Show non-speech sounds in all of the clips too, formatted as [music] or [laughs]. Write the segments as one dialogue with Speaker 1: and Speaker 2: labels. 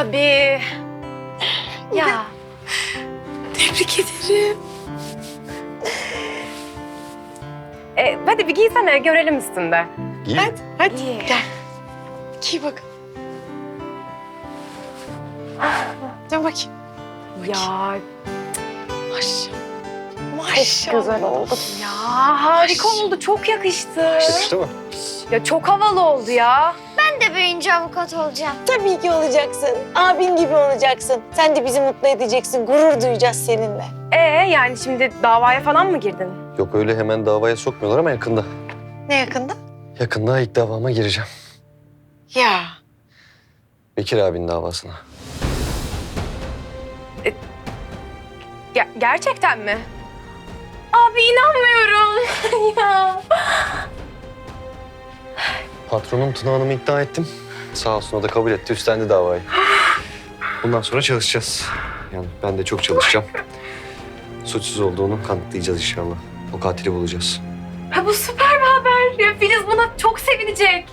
Speaker 1: Abi. Ya.
Speaker 2: Tebrik ederim.
Speaker 1: E, hadi bir giysene görelim üstünde.
Speaker 3: İyi.
Speaker 2: Hadi, hadi
Speaker 1: İyi.
Speaker 2: gel. Giy bakalım. Dön bakayım.
Speaker 1: Ya
Speaker 2: Maşallah.
Speaker 1: çok
Speaker 2: Maşallah.
Speaker 1: güzel oldu. Ya harika oldu. Çok yakıştı.
Speaker 3: Yakıştı mı?
Speaker 1: Ya çok havalı oldu ya.
Speaker 4: Ben de büyüyünce avukat olacağım.
Speaker 2: Tabii ki olacaksın. Abin gibi olacaksın. Sen de bizi mutlu edeceksin. Gurur duyacağız seninle.
Speaker 1: Ee yani şimdi davaya falan mı girdin?
Speaker 3: Yok öyle hemen davaya sokmuyorlar ama yakında.
Speaker 2: Ne yakında?
Speaker 3: Yakında ilk davama gireceğim.
Speaker 2: Ya.
Speaker 3: Bekir abinin davasına.
Speaker 1: Ge- gerçekten mi? Abi inanmıyorum. [laughs] ya.
Speaker 3: Patronum Tuna Hanım'ı ikna ettim. Sağ olsun o da kabul etti, üstlendi davayı. Bundan sonra çalışacağız. Yani ben de çok çalışacağım. Suçsuz olduğunu kanıtlayacağız inşallah. O katili bulacağız.
Speaker 1: Ha, bu süper bir haber. Ya Filiz buna çok sevinecek.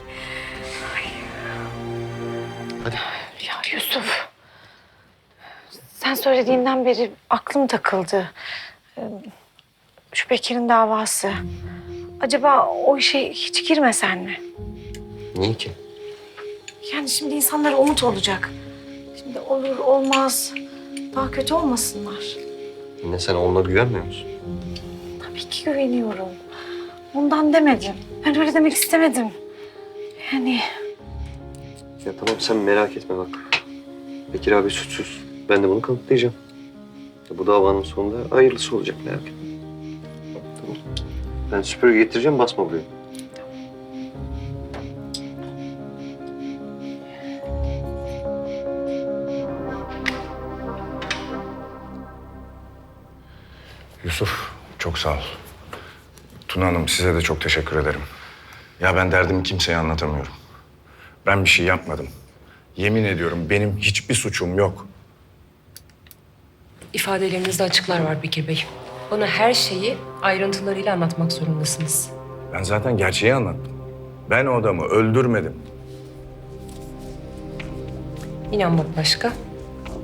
Speaker 2: Ya Yusuf. Sen söylediğinden beri aklım takıldı. Ee, Şu Bekir'in davası. Acaba o işe hiç girmesen mi?
Speaker 3: Niye ki?
Speaker 2: Yani şimdi insanlara umut olacak. Şimdi olur olmaz. Daha kötü olmasınlar.
Speaker 3: Yine sen onunla güvenmiyor musun?
Speaker 2: Tabii ki güveniyorum. Ondan demedim. Ben öyle demek istemedim. Yani
Speaker 3: Ya tamam sen merak etme bak. Bekir abi suçsuz. Ben de bunu kanıtlayacağım. Ya bu davanın sonunda hayırlısı olacak merak etme. Tamam. Ben süpürge getireceğim basma buraya.
Speaker 5: Yusuf, çok sağ ol. Tuna Hanım, size de çok teşekkür ederim. Ya ben derdimi kimseye anlatamıyorum. Ben bir şey yapmadım. Yemin ediyorum benim hiçbir suçum yok.
Speaker 6: İfadelerinizde açıklar var Bekir Bey. Bana her şeyi ayrıntılarıyla anlatmak zorundasınız.
Speaker 5: Ben zaten gerçeği anlattım. Ben o adamı öldürmedim.
Speaker 6: İnanmak başka,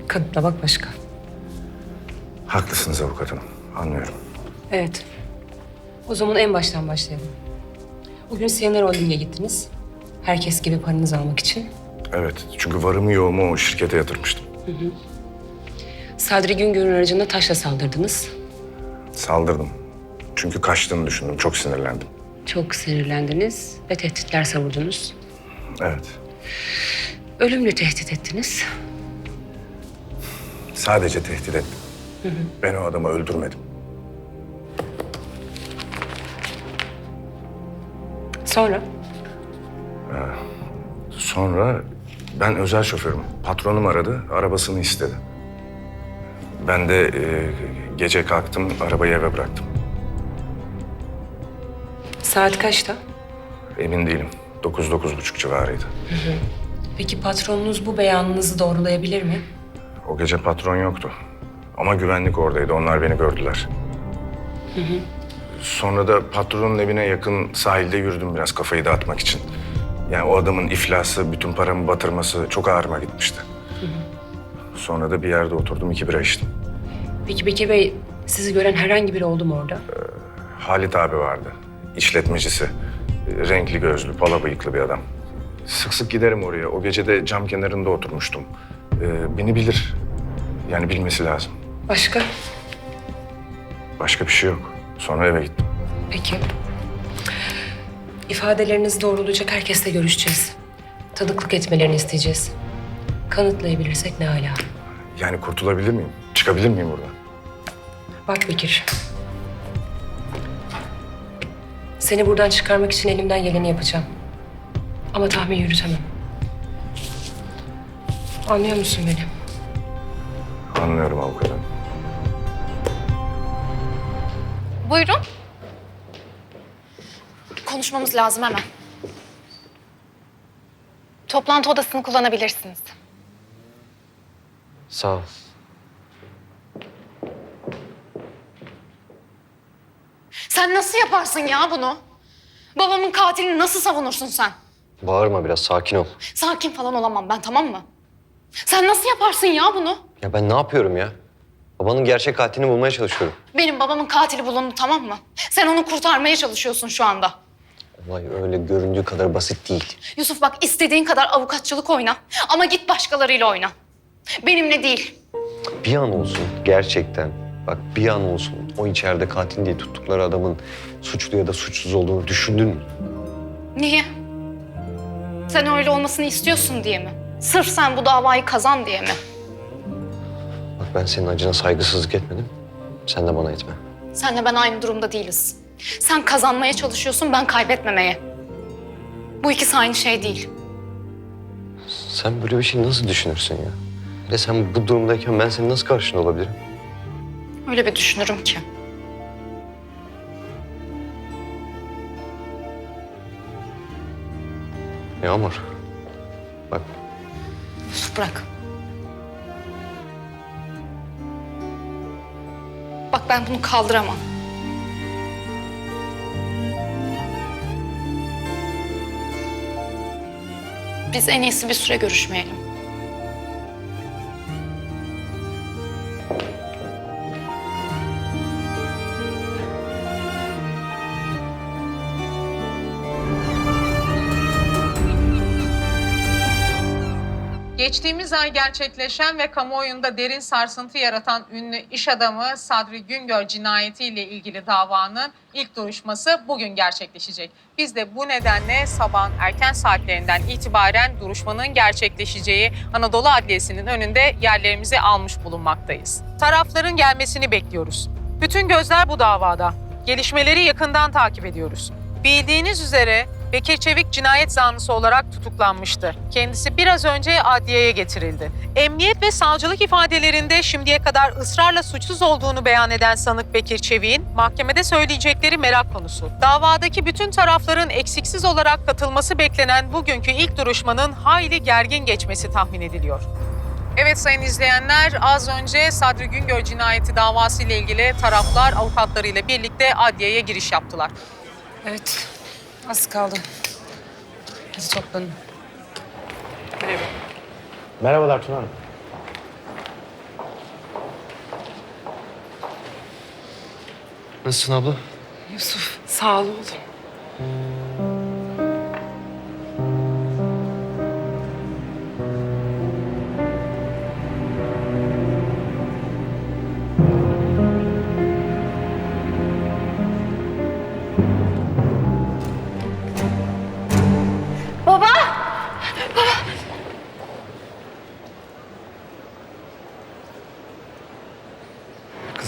Speaker 6: kanıtlamak başka.
Speaker 5: Haklısınız avukat hanım, anlıyorum.
Speaker 6: Evet. O zaman en baştan başlayalım. Bugün Siyener Holding'e gittiniz. Herkes gibi paranızı almak için.
Speaker 5: Evet, çünkü varımı yoğumu o şirkete yatırmıştım.
Speaker 6: Sadri Güngör'ün aracına taşla saldırdınız.
Speaker 5: Saldırdım. Çünkü kaçtığını düşündüm, çok sinirlendim.
Speaker 6: Çok sinirlendiniz ve tehditler savurdunuz.
Speaker 5: Evet,
Speaker 6: Ölümle tehdit ettiniz.
Speaker 5: sadece tehdit ettim. Ben o adamı öldürmedim.
Speaker 6: Sonra
Speaker 5: Sonra ben özel şoförüm. Patronum aradı, arabasını istedi. Ben de e, gece kalktım, arabayı eve bıraktım.
Speaker 6: saat kaçta?
Speaker 5: Emin değilim. Dokuz, dokuz buçuk civarıydı.
Speaker 6: Peki patronunuz bu beyanınızı doğrulayabilir mi?
Speaker 5: O gece patron yoktu. Ama güvenlik oradaydı, onlar beni gördüler. Sonra da patronun evine yakın sahilde yürüdüm biraz kafayı dağıtmak için. Yani o adamın iflası, bütün paramı batırması çok ağrıma gitmişti. Sonra da bir yerde oturdum, iki bira içtim.
Speaker 6: Peki Bekir Bey, sizi gören herhangi biri oldu mu orada?
Speaker 5: Halit abi vardı. işletmecisi. E, Renkli gözlü, pala bıyıklı bir adam. Sık sık giderim oraya. O gece de cam kenarında oturmuştum. Ee, beni bilir. Yani bilmesi lazım.
Speaker 6: Başka?
Speaker 5: Başka bir şey yok. Sonra eve gittim.
Speaker 6: Peki. İfadelerinizi doğrulayacak herkesle görüşeceğiz. Tanıklık etmelerini isteyeceğiz. Kanıtlayabilirsek ne hala.
Speaker 5: Yani kurtulabilir miyim? Çıkabilir miyim buradan?
Speaker 6: Bak Bekir. Seni buradan çıkarmak için elimden geleni yapacağım. Ama tahmin yürütemem. Anlıyor musun beni?
Speaker 5: Anlıyorum avukatım.
Speaker 4: Buyurun. Konuşmamız lazım hemen. Toplantı odasını kullanabilirsiniz.
Speaker 3: Sağ ol.
Speaker 4: Sen nasıl yaparsın ya bunu? Babamın katilini nasıl savunursun sen?
Speaker 3: Bağırma biraz, sakin ol.
Speaker 4: Sakin falan olamam ben tamam mı? Sen nasıl yaparsın ya bunu?
Speaker 3: Ya ben ne yapıyorum ya? Babanın gerçek katilini bulmaya çalışıyorum.
Speaker 4: Benim babamın katili bulundu tamam mı? Sen onu kurtarmaya çalışıyorsun şu anda.
Speaker 3: Olay öyle göründüğü kadar basit değil.
Speaker 4: Yusuf bak istediğin kadar avukatçılık oyna. Ama git başkalarıyla oyna. Benimle değil.
Speaker 3: Bir an olsun gerçekten. Bak bir an olsun o içeride katil diye tuttukları adamın suçlu ya da suçsuz olduğunu düşündün mü?
Speaker 4: Niye? Sen öyle olmasını istiyorsun diye mi? Sırf sen bu davayı kazan diye mi?
Speaker 3: Ben senin acına saygısızlık etmedim. Sen de bana etme.
Speaker 4: Senle ben aynı durumda değiliz. Sen kazanmaya çalışıyorsun, ben kaybetmemeye. Bu ikisi aynı şey değil.
Speaker 3: Sen böyle bir şey nasıl düşünürsün ya? Hele sen bu durumdayken ben senin nasıl karşında olabilirim?
Speaker 4: Öyle bir düşünürüm ki.
Speaker 3: Yağmur. Bak
Speaker 4: Yusuf bırak. Bak ben bunu kaldıramam. Biz en iyisi bir süre görüşmeyelim.
Speaker 7: Geçtiğimiz ay gerçekleşen ve kamuoyunda derin sarsıntı yaratan ünlü iş adamı Sadri Güngör cinayetiyle ilgili davanın ilk duruşması bugün gerçekleşecek. Biz de bu nedenle sabahın erken saatlerinden itibaren duruşmanın gerçekleşeceği Anadolu Adliyesi'nin önünde yerlerimizi almış bulunmaktayız. Tarafların gelmesini bekliyoruz. Bütün gözler bu davada. Gelişmeleri yakından takip ediyoruz. Bildiğiniz üzere Bekir Çevik cinayet zanlısı olarak tutuklanmıştı. Kendisi biraz önce adliyeye getirildi. Emniyet ve savcılık ifadelerinde şimdiye kadar ısrarla suçsuz olduğunu beyan eden sanık Bekir Çevik'in mahkemede söyleyecekleri merak konusu. Davadaki bütün tarafların eksiksiz olarak katılması beklenen bugünkü ilk duruşmanın hayli gergin geçmesi tahmin ediliyor. Evet sayın izleyenler az önce Sadri Güngör cinayeti davası ile ilgili taraflar avukatlarıyla birlikte adliyeye giriş yaptılar.
Speaker 6: Evet. Az kaldı. Hadi toplanın.
Speaker 8: Merhabalar Tuna Hanım.
Speaker 3: nasılsın abla?
Speaker 6: Yusuf sağ ol oğlum.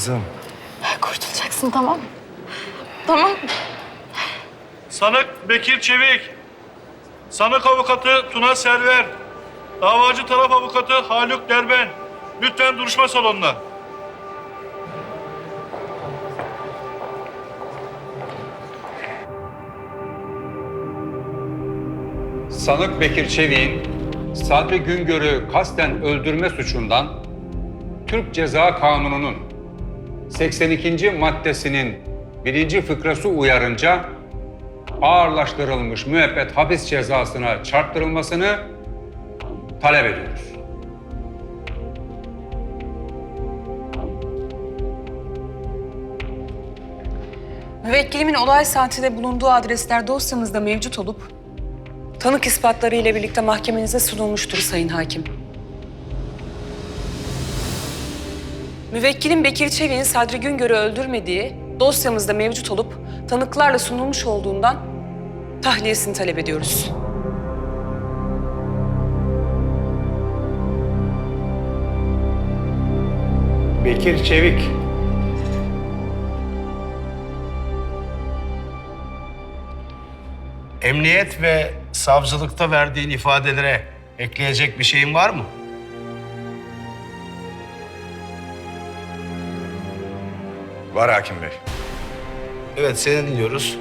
Speaker 5: Kızım.
Speaker 4: Kurtulacaksın tamam mı? Tamam.
Speaker 9: Sanık Bekir Çevik, sanık avukatı Tuna Server, davacı taraf avukatı Haluk Derben. Lütfen duruşma salonuna.
Speaker 10: Sanık Bekir Çevik'in Sadri Güngör'ü kasten öldürme suçundan Türk Ceza Kanunu'nun 82. maddesinin birinci fıkrası uyarınca ağırlaştırılmış müebbet hapis cezasına çarptırılmasını talep ediyoruz.
Speaker 6: Müvekkilimin olay saatinde bulunduğu adresler dosyamızda mevcut olup tanık ispatları ile birlikte mahkemenize sunulmuştur Sayın Hakim. Müvekkilim Bekir Çevik'in Sadri Güngör'ü öldürmediği dosyamızda mevcut olup tanıklarla sunulmuş olduğundan tahliyesini talep ediyoruz.
Speaker 8: Bekir Çevik. Emniyet ve savcılıkta verdiğin ifadelere ekleyecek bir şeyin var mı?
Speaker 5: Var hakim bey.
Speaker 8: Evet, seni dinliyoruz.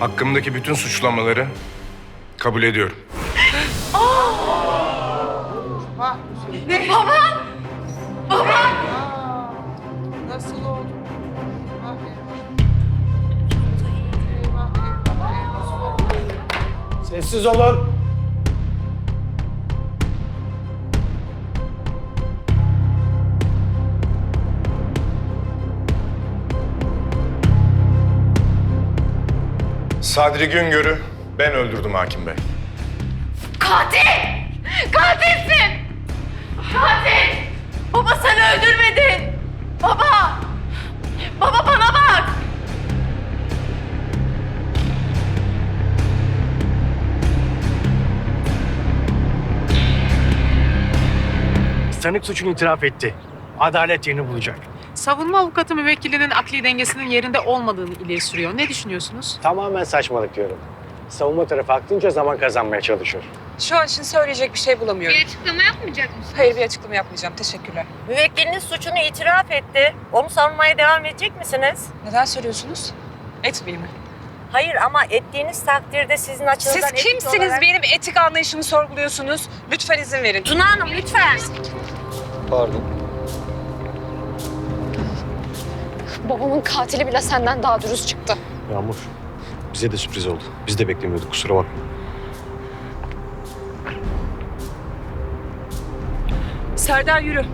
Speaker 5: Hakkımdaki bütün suçlamaları Kabul ediyorum. [gasps]
Speaker 11: Nasıl
Speaker 8: Sessiz olun.
Speaker 5: Sadri Güngör'ü ben öldürdüm hakim bey.
Speaker 4: Katil! Katilsin! Katil! Baba sen öldürmedin! Baba!
Speaker 8: Sanık suçunu itiraf etti. Adalet yerini bulacak.
Speaker 7: Savunma avukatı müvekkilinin akli dengesinin yerinde olmadığını ileri sürüyor. Ne düşünüyorsunuz?
Speaker 8: Tamamen saçmalık diyorum. Savunma tarafı aklınca zaman kazanmaya çalışıyor.
Speaker 11: Şu an için söyleyecek bir şey bulamıyorum.
Speaker 12: Bir açıklama yapmayacak mısın?
Speaker 11: Hayır bir açıklama yapmayacağım. Teşekkürler.
Speaker 13: Müvekkiliniz suçunu itiraf etti. Onu savunmaya devam edecek misiniz?
Speaker 11: Neden söylüyorsunuz? Etmeyeyim mi?
Speaker 13: Hayır ama ettiğiniz takdirde sizin açınızdan...
Speaker 11: Siz
Speaker 13: etik
Speaker 11: kimsiniz
Speaker 13: olarak-
Speaker 11: benim etik anlayışımı sorguluyorsunuz? Lütfen izin verin.
Speaker 13: Tuna Hanım lütfen.
Speaker 3: Pardon.
Speaker 12: Babamın katili bile senden daha dürüst çıktı.
Speaker 3: Yağmur. Bize de sürpriz oldu. Biz de beklemiyorduk kusura bakma.
Speaker 11: Serdar yürü.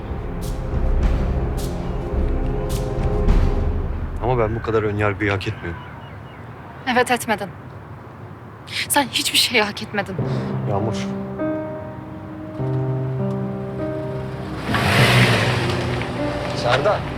Speaker 3: Ama ben bu kadar ön yargıyı hak etmiyorum.
Speaker 12: Evet etmedin. Sen hiçbir şey hak etmedin.
Speaker 3: Yağmur. Serdar.